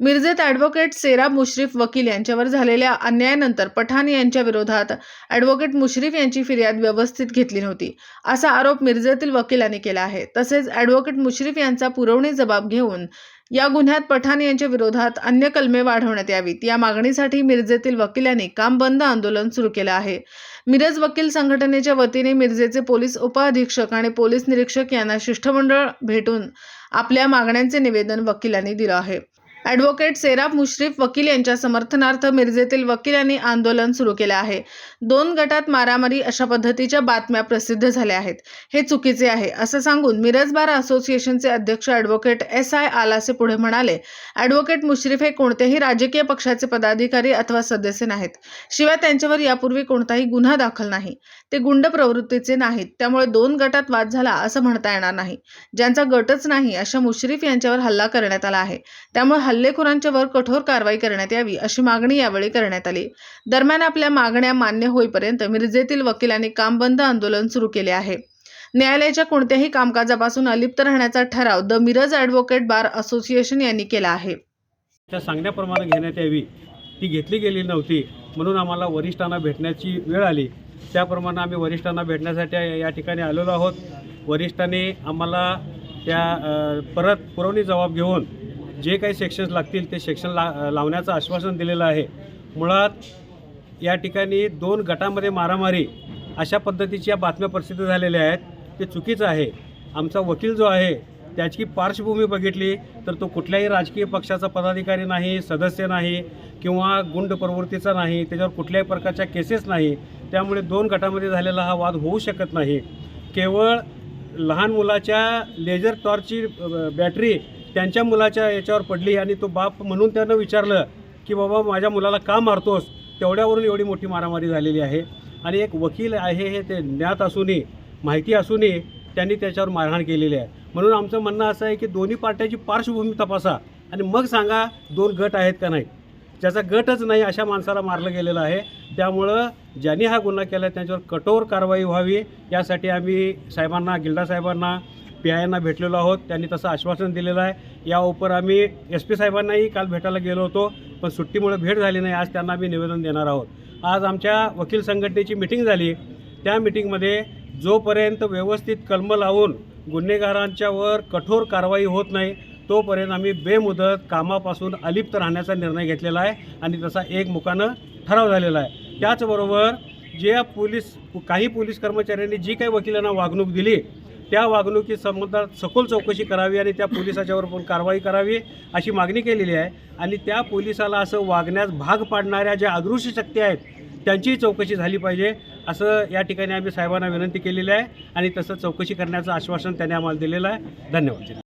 मिरजेत advocate सेरा मुश्रीफ वकील यांच्यावर झालेल्या अन्यायानंतर पठाण यांच्या विरोधात ॲडव्होकेट मुश्रीफ यांची फिर्याद व्यवस्थित घेतली नव्हती असा आरोप मिरजेतील वकिलांनी केला आहे. तसेच ॲडव्होकेट मुश्रीफ यांचा पुरवणी जबाब घेऊन या गुन्ह्यात पठाण यांच्या विरोधात अन्य कलमे वाढवण्यात यावीत. या मागणीसाठी मिरजेतील वकिलांनी काम बंद आंदोलन सुरू केलं आहे. मिरज वकील संघटनेच्या वतीने मिरजेचे पोलीस उपअधीक्षक आणि पोलीस निरीक्षक यांना शिष्टमंडळ भेटून आपल्या मागण्यांचे निवेदन वकिलांनी दिलं आहे. ॲडव्होकेट सेराब मुश्रीफ वकील यांच्या समर्थनार्थ मिरजेतील वकिलांनी आंदोलन सुरू केलं आहे. दोन गटात मारामारी अशा पद्धतीच्या बातम्या प्रसिद्ध झाल्या आहेत. हे चुकीचे आहे असं सांगून मिरज बार असोसिएशनचे अध्यक्ष ॲडव्होकेट एस आय आलासे पुढे म्हणाले ॲडव्होकेट मुश्रीफ हे कोणत्याही राजकीय पक्षाचे पदाधिकारी अथवा सदस्य नाहीत. शिवाय त्यांच्यावर यापूर्वी कोणताही गुन्हा दाखल नाही. ते गुंड प्रवृत्तीचे नाहीत. त्यामुळे दोन गटात वाद झाला असं म्हणता येणार नाही. ज्यांचा गटच नाही अशा मुश्रीफ यांच्यावर हल्ला करण्यात आला आहे. त्यामुळे हल्लेखोरांच्यावर कठोर कारवाई करण्यात यावी अशी मागणी यावेळी करण्यात आली. दरम्यान आपल्या मागण्या मान्य होईपर्यंत मिरजेतील वकिलांनी काम बंद आंदोलन सुरू केले आहे. न्यायालयाच्या कोणत्याही कामकाजापासून अलिप्त राहण्याचा ठराव the Miraj advocate bar association यांनी केला आहे. त्या सांगण्याप्रमाणे घेण्यात यावी. ती घेतली गेली नव्हती. म्हणून आम्हाला वरिष्ठांना भेटण्याची वेळ आली. त्याप्रमाणे आम्ही वरिष्ठांना भेटण्यासाठी या- ठिकाणी आलेलो आहोत. वरिष्ठांनी आम्हाला त्या परत पुरवणी जबाब घेऊन जे काही सेक्शन्स लागतील ते सेक्शन ला लावण्याचं आश्वासन दिलेलं आहे. मुळात या ठिकाणी दोन गटामध्ये मारामारी अशा पद्धतीच्या बातम्या प्रसिद्ध झालेल्या आहेत. ते चुकीचं आहे. आमचा वकील जो आहे त्याची पार्श्वभूमी बघितली तर तो कुठल्याही राजकीय पक्षाचा पदाधिकारी नाही सदस्य नाही किंवा गुंड प्रवृत्तीचा नाही त्याच्यावर कुठल्याही प्रकारच्या केसेस नाही. त्यामुळे दोन गटामध्ये झालेला हा वाद होऊ शकत नाही. केवळ लहान मुलाच्या लेझर टॉर्चची बॅटरी त्यांच्या मुलाच्या याच्यावर पडली आणि तो बाप म्हणून त्यानं विचारलं की बाबा माझ्या मुलाला का मारतोस? तेवढ्यावरून एवढी मोठी मारामारी झालेली आहे. आणि एक वकील आहे हे ते ज्ञात असूनही माहिती असूनही त्यांनी त्याच्यावर मारहाण केलेली आहे. म्हणून आमचं म्हणणं असं आहे की दोन्ही पार्ट्याची पार्श्वभूमी तपासा आणि मग सांगा दोन गट आहेत का नाही. ज्याचा गटच नाही अशा माणसाला मारलं गेलेलं आहे. त्यामुळं ज्यांनी हा गुन्हा केला त्यांच्यावर कठोर कारवाई व्हावी. यासाठी आम्ही साहेबांना गिल्डा साहेबांना पी आयांना भेटलेलो आहोत. त्यांनी तसं आश्वासन दिलेलं आहे. या उपर आम्ही एस पी साहेबांनाही काल भेटायला गेलो होतो पण सुट्टीमुळे भेट झाली नाही. आज त्यांना आम्ही निवेदन देणार आहोत. आज आमच्या वकील संघटनेची मिटिंग झाली. त्या मिटिंगमध्ये जोपर्यंत व्यवस्थित कलम लावून गुन्हेगारांच्यावर कठोर कारवाई होत नाही तोपर्यंत आम्ही बेमुदत कामापासून अलिप्त राहण्याचा निर्णय घेतलेला आहे आणि तसा एक मुखानं ठराव झालेला आहे. त्याचबरोबर जे पोलीस काही पोलीस कर्मचाऱ्यांनी जी काही वकिलांना वागणूक दिली त्या वागणुकी संबंधात सखोल चौकशी करावी आणि त्या पोलिसाच्यावर पण कारवाई करावी अशी मागणी केलेली आहे. आणि त्या पोलिसाला असं वागण्यास भाग पाडणाऱ्या ज्या अदृश्य शक्ती आहेत त्यांचीही चौकशी झाली पाहिजे असं या ठिकाणी आम्ही साहेबांना विनंती केलेली आहे. आणि तसं चौकशी करण्याचं आश्वासन त्यांनी आम्हाला दिलेलं आहे. धन्यवाद.